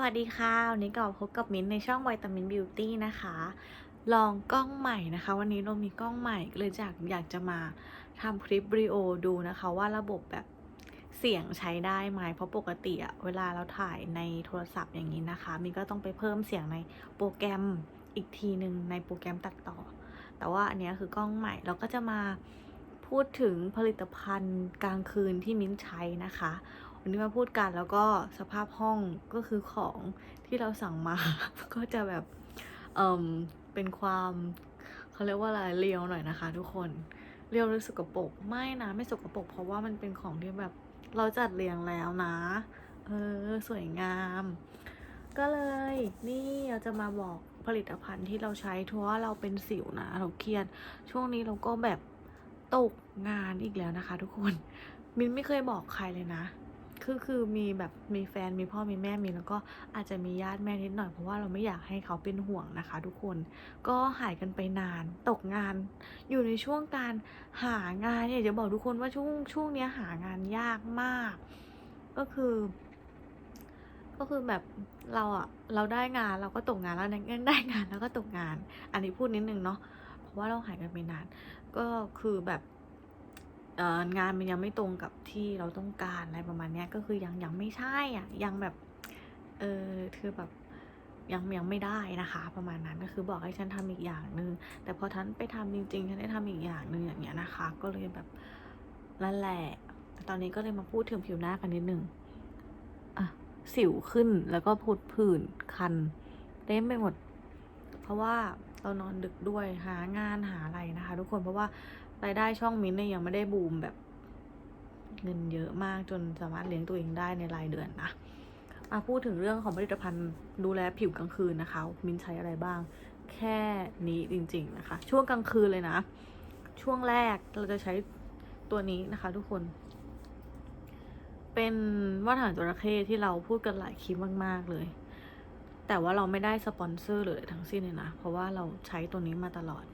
สวัสดีค่ะ วันนี้ก็พบกับมิ้นในช่องวิตามินบิวตี้นะคะ ลองกล้องใหม่นะคะ วันนี้เรามีกล้องใหม่เลยจากอยากจะมาทำคลิปวิดีโอดูนะคะ ว่าระบบแบบเสียงใช้ได้ไหมเพราะปกติอะเวลาเราถ่ายในโทรศัพท์อย่างนี้นะคะมิ้นก็ต้องไปเพิ่มเสียงในโปรแกรมอีกทีหนึ่งในโปรแกรมตัดต่อ แต่ว่าอันนี้คือกล้องใหม่เราก็จะมาพูดถึงผลิตภัณฑ์กลางคืนที่มิ้นใช้นะคะ วันนี้มาพูดกันแล้วก็สภาพห้องก็คือของที่เราสั่งมา ก็จะแบบเอ่มเป็นความเขาเรียกว่าอะไรเรียวหน่อยนะคะ ทุกคนเรียวหรือสกปรกไม่นะไม่สกปรกเพราะว่ามันเป็นของที่แบบเราจัดเรียงแล้วนะ เออ สวยงาม ก็เลยนี่เราจะมาบอกผลิตภัณฑ์ที่เราใช้เพราะว่าเราเป็นสิวนะเราเครียด ช่วงนี้เราก็แบบตกงานอีกแล้วนะคะ ทุกคน มินไม่เคยบอกใครเลยนะ คือคือมีแบบมีแฟนมีพ่อมีแม่มีแล้วก็อาจจะมีญาติแม่นิดหน่อยเพราะว่าเราไม่อยากให้เขาเป็นห่วงนะคะ ทุกคนก็หายกันไปนาน ตกงาน อยู่ในช่วงการหางานเนี่ยจะบอกทุกคนว่าช่วงช่วงเนี้ยหางานยากมาก ก็คือ ก็คือแบบเราอะเราได้งานเราก็ตกงานแล้วเนี่ยได้งานแล้วก็ตกงาน อันนี้พูดนิดนึงเนาะเพราะว่าเราหายกันไปนาน ก็คือแบบ งานมันยังไม่ตรงกับที่เราต้องการอะไรประมาณนี้ก็คือยังยังไม่ใช่อะยังแบบเออคือแบบยังยังไม่ได้นะคะ ประมาณนั้นก็คือบอกให้ฉันทำอีกอย่างหนึ่งแต่พอฉันไปทำจริงๆฉันได้ทำอีกอย่างหนึ่งอย่างเงี้ยนะคะ ก็เลยแบบนั่นแหละตอนนี้ก็เลยมาพูดถึงผิวหน้ากันนิดนึงอะสิวขึ้นแล้วก็ผดผื่นคันเต็มไปหมด เพราะว่าเรานอนดึกด้วยหางานหาอะไรนะคะ ทุกคนเพราะว่า รายได้ช่องมิ้นเนี่ยยังไม่ได้บูมแบบเงินเยอะมากจนสามารถเลี้ยงตัวเองได้ในรายเดือนนะมาพูดถึงเรื่องของผลิตภัณฑ์ดูแลผิวกลางคืนนะคะ มิ้นใช้อะไรบ้าง แค่นี้จริง ๆนะคะ ช่วงกลางคืนเลยนะ ช่วงแรกเราจะใช้ตัวนี้นะคะ ทุกคน เป็นว่านหางจระเข้ที่เราพูดกันหลายคลิปมาก ๆ เลย แต่ว่าเราไม่ได้สปอนเซอร์เลยทั้งสิ้นเลยนะ เพราะว่าเราใช้ตัวนี้มาตลอด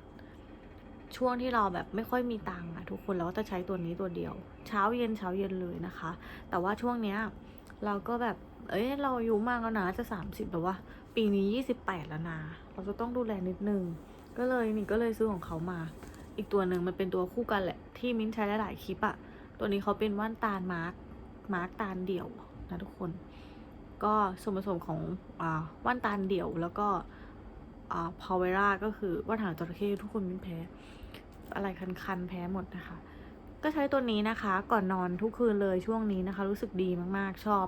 ช่วงที่เราแบบไม่ค่อยมีตังค์อะทุกคนเราก็จะใช้ตัวนี้ตัวเดียว เช้าเย็นเช้าเย็นเลยนะคะ แต่ว่าช่วงเนี้ยเราก็แบบ เอ้ยเราอายุมากแล้วนะจะสามสิบแล้วว่า ปีนี้ยี่สิบแปดแล้วนะเราจะต้องดูแลนิดนึง ก็เลยนี่ก็เลยซื้อของเขามา อีกตัวหนึ่งมันเป็นตัวคู่กันแหละ ที่มิ้นใช้หลายๆคลิปอะตัวนี้เขาเป็นว่านตาลมาร์กมาร์กตาลเดี่ยวนะทุกคน ก็ส่วนผสมของอ่าว่านตาลเดี่ยวแล้วก็ อ่าพาวเวราก็คือว่านหางจระเข้ทุกคนมิ้นแพ้ อะไรคันๆ แพ้หมดนะคะ ก็ใช้ตัวนี้นะคะ ก่อนนอนทุกคืนเลยช่วงนี้นะคะ รู้สึกดีมากๆชอบ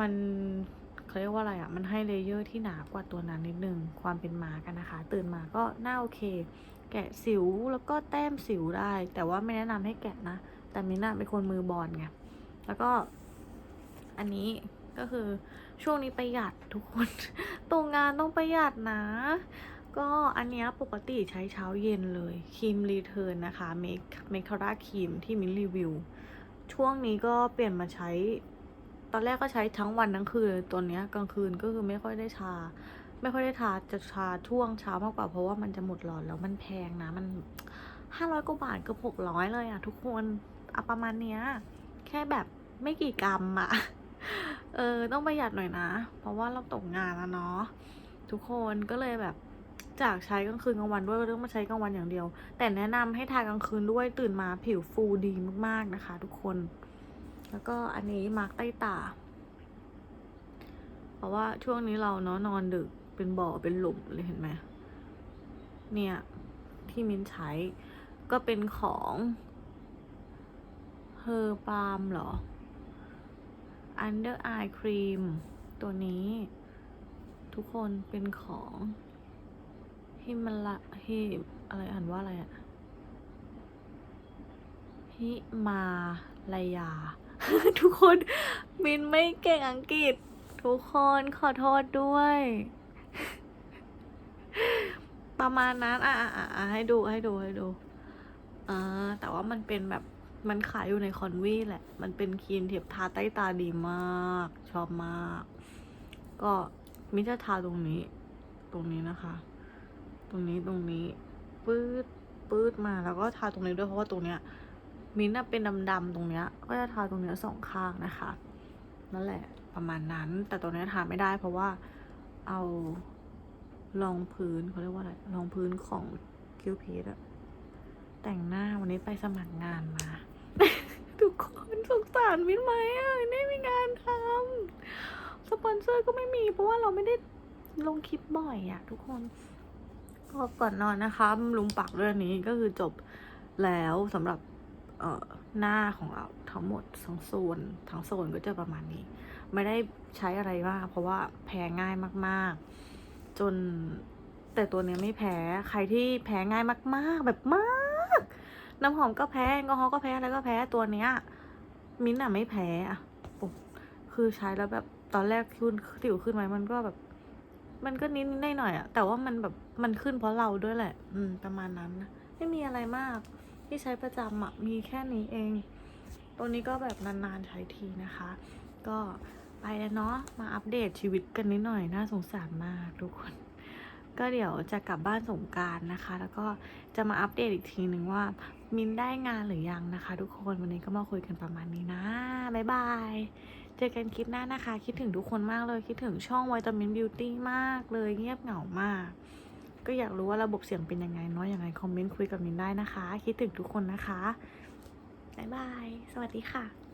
มันเขาเรียกว่าอะไรอะ่ะ มันให้เลเยอร์ที่หนากว่าตัวนั้นนิดนึง ความเป็นมากันนะคะ ตื่นมาก็น่าโอเค แกะสิวแล้วก็แต้มสิวได้ แต่ว่าไม่แนะนำให้แกะนะ แต่มิน่าเป็นคนมือบอลไง แล้วก็อันนี้ ก็คือช่วงนี้ประหยัดทุกคนตรงงานต้องประหยัดนะ ก็อันนี้ปกติใช้เช้าเย็นเลยครีมรีเทิร์นนะคะเมคเมคคาร่าครีมที่มินรีวิว ช่วงนี้ก็เปลี่ยนมาใช้ ตอนแรกก็ใช้ทั้งวันทั้งคืนตัวเนี้ยกลางคืนก็คือไม่ค่อยได้ทาไม่ค่อยได้ทาจะทาช่วงเช้ามากกว่าเพราะว่ามันจะหมดหลอดแล้วมันแพงนะมันห้าร้อยกว่าบาทเกือบหกร้อยเลยอะทุกคนอะประมาณเนี้ยแค่แบบไม่กี่กรัมอะ เออต้องประหยัดหน่อยนะ เพราะว่าเราตกงานแล้วเนาะทุกคนก็เลยแบบจากใช้กลางคืนกลางวันด้วยก็ต้องมาใช้กลางวันอย่างเดียว แต่แนะนำให้ทากลางคืนด้วยตื่นมาผิวฟูดีมากๆนะคะ ทุกคน แล้วก็อันนี้มาร์กใต้ตา เพราะว่าช่วงนี้เราเนาะนอนดึกเป็นบ่อเป็นหลุมเลยเห็นไหมเนี่ยที่มิ้นใช้ก็เป็นของเฮอร์ปาล์มเหรอ Under Eye Cream ตัวนี้ ทุกคนเป็นของฮิมาละฮิอะไรอ่านว่าอะไรอะฮิมาลายา ทุกคนมินไม่เก่งอังกฤษ ทุกคนขอโทษด้วย ประมาณนั้น อะอะอะอะให้ดูให้ดูให้ดูอ่าแต่ว่ามันเป็นแบบ มันขายอยู่ในคอนวีแหละ มันเป็นครีมเทียบทาใต้ตาดีมาก ชอบมาก ก็มิจะทาตรงนี้ ตรงนี้นะคะ ตรงนี้ตรงนี้ปื๊ดปื๊ดมาแล้วก็ทาตรงนี้ด้วยเพราะว่าตรงเนี้ยมินท์เป็นดำๆตรงเนี้ย ก็จะทาตรงเนี้ยสองข้างนะคะ นั่นแหละประมาณนั้น แต่ตัวนี้ทาไม่ได้เพราะว่าเอารองพื้นเขาเรียกว่าอะไรรองพื้นของคิวพีดอะแต่งหน้าวันนี้ไปสมัครงานมา ทุกคนสงสารมิ้นไหมอะไม่มีงานทำสปอนเซอร์ก็ไม่มี เพราะว่าเราไม่ได้ลงคลิปบ่อยอะทุกคนก็ก่อนนอนนะคะบำรุงปากเรื่องนี้ก็คือจบแล้วสำหรับเอ่อหน้าของเราทั้งหมดทั้งโซนทั้งโซนก็จะประมาณนี้ ไม่ได้ใช้อะไรมากเพราะว่าแพ้ง่ายมากๆ จนแต่ตัวเนี้ยไม่แพ้ใครที่แพ้ง่ายมาก ๆ แบบมาก น้ำหอมก็แพ้แอลกอฮอล์ก็แพ้อะไรก็แพ้ตัวเนี้ย มิ้นท์อะไม่แพ้อะโอ้คือใช้แล้วแบบตอนแรกขึ้นสิวขึ้นไหมมันก็แบบ มันก็นิดๆหน่อยอะแต่ว่ามันแบบมันขึ้นเพราะเราด้วยแหละ อืม ประมาณนั้นนะไม่มีอะไรมาก ที่ใช้ประจำอะมีแค่นี้เอง ตัวนี้ก็แบบนานๆใช้ทีนะคะ ก็ไปแล้วเนาะมาอัปเดตชีวิตกันนิดหน่อยน่าสงสารมากทุกคน ก็เดี๋ยวจะกลับบ้านสงการนะคะ แล้วก็จะมาอัปเดตอีกทีหนึ่งว่า มินได้งานหรือยังนะคะ ทุกคนวันนี้ก็มาคุยกันประมาณนี้นะบ๊ายบายเจอกันคลิปหน้านะคะ คิดถึงทุกคนมากเลย คิดถึงช่องวิตามินบิวตี้มากเลย เงียบเหงามาก ก็อยากรู้ว่าระบบเสียงเป็นยังไงเนาะยังไงคอมเมนต์คุยกับมินได้นะคะ คิดถึงทุกคนนะคะบ๊ายบาย สวัสดีค่ะ